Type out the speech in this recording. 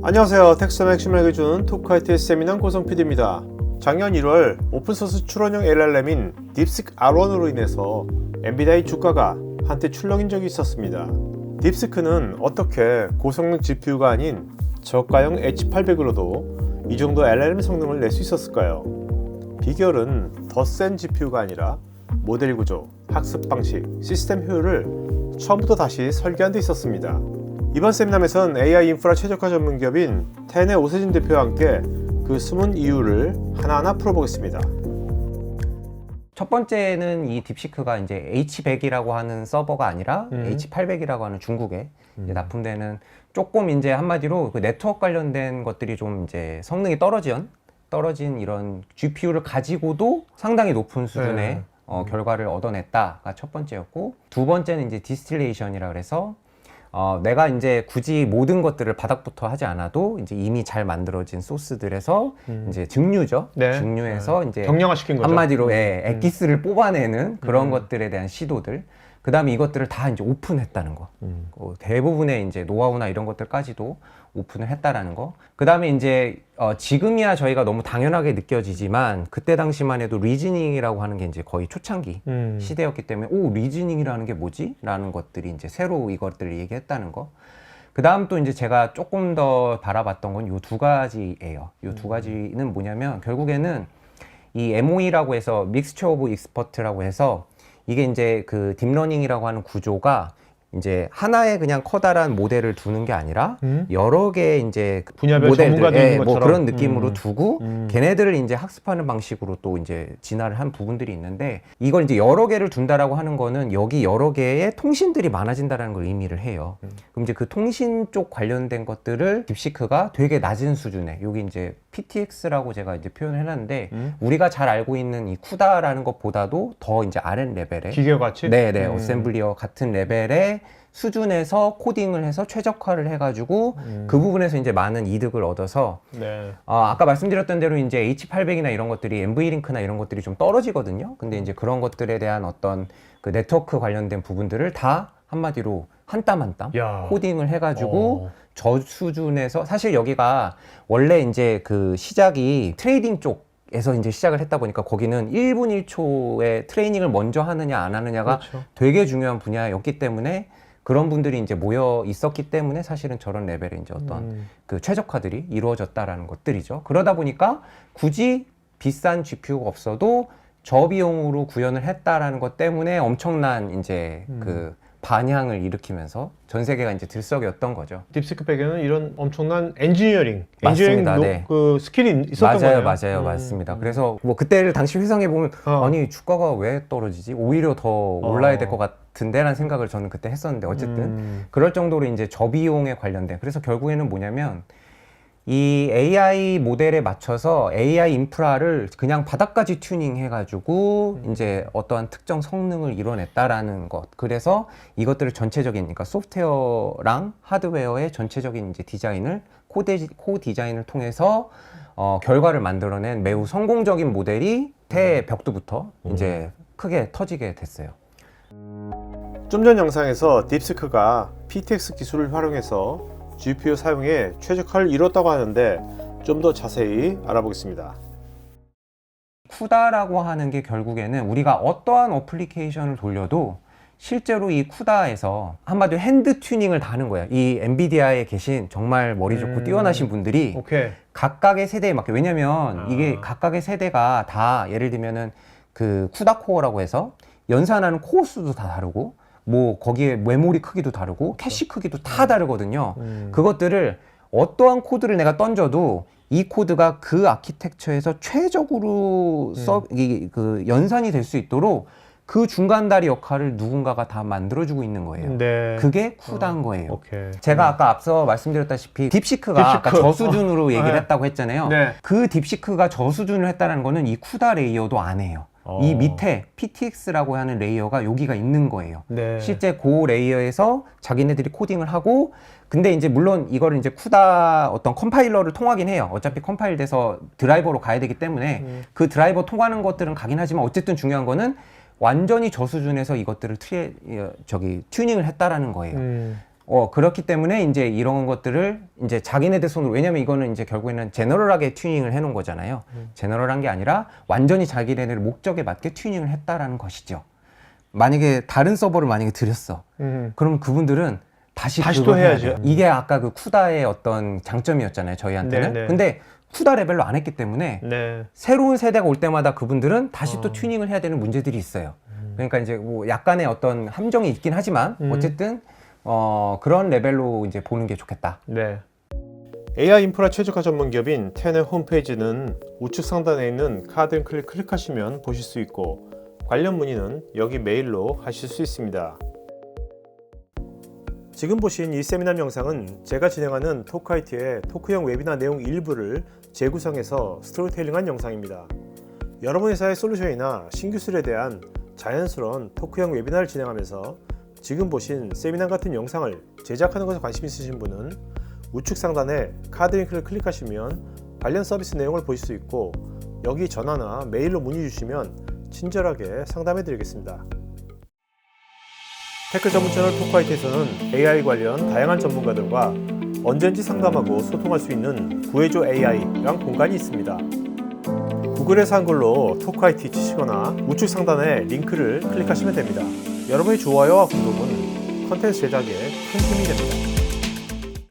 안녕하세요. 텍스트 핵심을 알려주는 토크하이트의 세미난 고성 PD입니다. 작년 1월 오픈소스 출원형 LLM인 딥스크 R1으로 인해서 엔비디아의 주가가 한때 출렁인 적이 있었습니다. 딥스크는 어떻게 고성능 GPU가 아닌 저가형 H800으로도 이 정도 LLM 성능을 낼 수 있었을까요? 비결은 더 센 GPU가 아니라 모델 구조, 학습 방식, 시스템 효율을 처음부터 다시 설계한 데 있었습니다. 이번 세미남에선 AI 인프라 최적화 전문 기업인 텐의 오세진 대표와 함께 그 숨은 이유를 하나하나 풀어보겠습니다. 첫 번째는 이 딥시크가 이제 H100이라고 하는 서버가 아니라 음. H800이라고 하는 중국에 이제 납품되는 조금 이제 한마디로 그 네트워크 관련된 것들이 좀 이제 성능이 떨어진 떨어진 이런 GPU를 가지고도 상당히 높은 수준의 네. 어, 결과를 얻어냈다가 첫 번째였고 두 번째는 이제 디스틸레이션이라 그래서 어, 내가 이제 굳이 모든 것들을 바닥부터 하지 않아도 이제 이미 잘 만들어진 소스들에서 이제 증류죠. 네. 증류해서 이제 경량화시킨 거죠. 한마디로 예, 엑기스를 뽑아내는 그런 음. 것들에 대한 시도들. 그 다음에 이것들을 다 이제 오픈했다는 거. 음. 어, 대부분의 이제 노하우나 이런 것들까지도 오픈을 했다라는 거. 그 다음에 이제 어, 지금이야 저희가 너무 당연하게 느껴지지만 그때 당시만 해도 리즈닝이라고 하는 게 이제 거의 초창기 음. 시대였기 때문에 오 리즈닝이라는 게 뭐지? 라는 것들이 이제 새로 이것들을 얘기했다는 거. 그 다음 또 이제 제가 조금 더 바라봤던 건 요 두 가지예요. 요 두 가지는 뭐냐면 결국에는 이 MOE라고 해서 믹스처 오브 익스퍼트라고 해서 이게 이제 그 딥러닝이라고 하는 구조가 이제 하나의 그냥 커다란 모델을 두는 게 아니라 음. 여러 개의 이제 그 분야별 모델들, 예, 뭐. 그런 느낌으로 음. 두고 음. 걔네들을 이제 학습하는 방식으로 또 이제 진화를 한 부분들이 있는데 이걸 이제 여러 개를 둔다라고 하는 거는 여기 여러 개의 통신들이 많아진다라는 걸 의미를 해요. 음. 그럼 이제 그 통신 쪽 관련된 것들을 딥시크가 되게 낮은 수준에 여기 이제 PTX라고 제가 이제 표현을 해놨는데 음. 우리가 잘 알고 있는 이 쿠다라는 것보다도 더 이제 아랫 레벨의 기계 같이? 네네 음. 어셈블리어 같은 레벨의 수준에서 코딩을 해서 최적화를 해가지고 음. 그 부분에서 이제 많은 이득을 얻어서 네. 어, 아까 말씀드렸던 대로 이제 H800이나 이런 것들이 NV링크나 이런 것들이 좀 떨어지거든요. 근데 이제 그런 것들에 대한 어떤 그 네트워크 관련된 부분들을 다 한마디로 한 땀 한 땀 야. 코딩을 해가지고 어. 저 수준에서 사실 여기가 원래 이제 그 시작이 트레이딩 쪽 에서 이제 시작을 했다 보니까 거기는 1분 1초의 트레이닝을 먼저 하느냐 안 하느냐가 그렇죠. 되게 중요한 분야였기 때문에 그런 분들이 이제 모여 있었기 때문에 사실은 저런 레벨의 이제 어떤 음. 그 최적화들이 이루어졌다라는 것들이죠. 그러다 보니까 굳이 비싼 GPU가 없어도 저비용으로 구현을 했다라는 것 때문에 엄청난 이제 음. 그 반향을 일으키면서 전 세계가 이제 들썩였던 거죠. 딥스크 백에는 이런 엄청난 엔지니어링, 맞습니다. 엔지니어링 노- 네. 그 스킬이 있었던 맞아요, 거예요. 맞아요, 음. 맞습니다. 그래서 뭐 그때를 당시 회상해 보면 어. 아니 주가가 왜 떨어지지? 오히려 더 올라야 될 것 같은데라는 생각을 저는 그때 했었는데 어쨌든 음. 그럴 정도로 이제 저비용에 관련된 그래서 결국에는 뭐냐면 이 AI 모델에 맞춰서 AI 인프라를 그냥 바닥까지 튜닝 해가지고 이제 어떠한 특정 성능을 이뤄냈다라는 것. 그래서 이것들을 전체적인, 그러니까 소프트웨어랑 하드웨어의 전체적인 이제 디자인을 코데, 코 디자인을 통해서 어, 결과를 만들어낸 매우 성공적인 모델이 태벽두부터 이제 크게 터지게 됐어요. 좀 전 영상에서 딥스크가 PTX 기술을 활용해서 GPU 사용에 최적화를 이뤘다고 하는데 좀 더 자세히 알아보겠습니다. 쿠다라고 하는 게 결국에는 우리가 어떠한 어플리케이션을 돌려도 실제로 이 쿠다에서 한마디로 핸드 튜닝을 다 하는 거야. 이 엔비디아에 계신 정말 머리 좋고 음. 뛰어나신 분들이 오케이. 각각의 세대에 맞게 왜냐면 아. 이게 각각의 세대가 다 예를 들면은 그 쿠다 코어라고 해서 연산하는 코어 수도 다 다르고 뭐 거기에 메모리 크기도 다르고 캐시 크기도 다 다르거든요. 음. 그것들을 어떠한 코드를 내가 던져도 이 코드가 그 아키텍처에서 최적으로 써, 이, 그 연산이 될 수 있도록 그 중간 다리 역할을 누군가가 다 만들어주고 있는 거예요. 네. 그게 쿠다인 거예요. 오케이. 제가 아까 앞서 말씀드렸다시피 딥시크가 아까 딥시크. 저 수준으로 얘기를 네. 했다고 했잖아요. 네. 그 딥시크가 저 수준을 했다는 거는 이 쿠다 레이어도 안 해요. 어. 이 밑에 PTX라고 하는 레이어가 여기가 있는 거예요. 네. 실제 고 레이어에서 자기네들이 코딩을 하고 근데 이제 물론 이거를 이제 쿠다 어떤 컴파일러를 통하긴 해요. 어차피 컴파일 돼서 드라이버로 가야 되기 때문에 음. 그 드라이버 통하는 것들은 가긴 하지만 어쨌든 중요한 거는 완전히 저 수준에서 이것들을 트레, 어, 저기 튜닝을 했다라는 거예요. 음. 어 그렇기 때문에 이제 이런 것들을 이제 자기네들 손으로 왜냐면 이거는 이제 결국에는 제너럴하게 튜닝을 해놓은 거잖아요. 제너럴한 게 아니라 완전히 자기네들 목적에 맞게 튜닝을 했다라는 것이죠. 만약에 다른 서버를 만약에 들였어. 음. 그러면 그분들은 다시 다시 또 해야 해야죠. 돼요. 이게 아까 그 쿠다의 어떤 장점이었잖아요. 저희한테는. 네, 네. 근데 쿠다 레벨로 안 했기 때문에 네. 새로운 세대가 올 때마다 그분들은 다시 어. 또 튜닝을 해야 되는 문제들이 있어요. 그러니까 이제 뭐 약간의 어떤 함정이 있긴 하지만 음. 어쨌든 어 그런 레벨로 이제 보는 게 좋겠다. 네. AI 인프라 최적화 전문 기업인 텐의 홈페이지는 우측 상단에 있는 카드 링크를 클릭하시면 보실 수 있고 관련 문의는 여기 메일로 하실 수 있습니다. 지금 보신 이 세미나 영상은 제가 진행하는 토크아이티의 토크형 웨비나 내용 일부를 재구성해서 스토리텔링한 영상입니다. 여러분 회사의 솔루션이나 신기술에 대한 자연스러운 토크형 웨비나를 진행하면서 지금 보신 세미나 같은 영상을 제작하는 것에 관심 있으신 분은 우측 상단에 카드 링크를 클릭하시면 관련 서비스 내용을 보실 수 있고 여기 전화나 메일로 문의 주시면 친절하게 상담해 드리겠습니다. 테크 전문 채널 토크아이트에서는 AI 관련 다양한 전문가들과 언제든지 상담하고 소통할 수 있는 구해줘 AI란 공간이 있습니다. 구글에서 한글로 토크아이티 치시거나 우측 상단에 링크를 클릭하시면 됩니다. 여러분의 좋아요와 구독은 컨텐츠 제작에 큰 힘이 됩니다.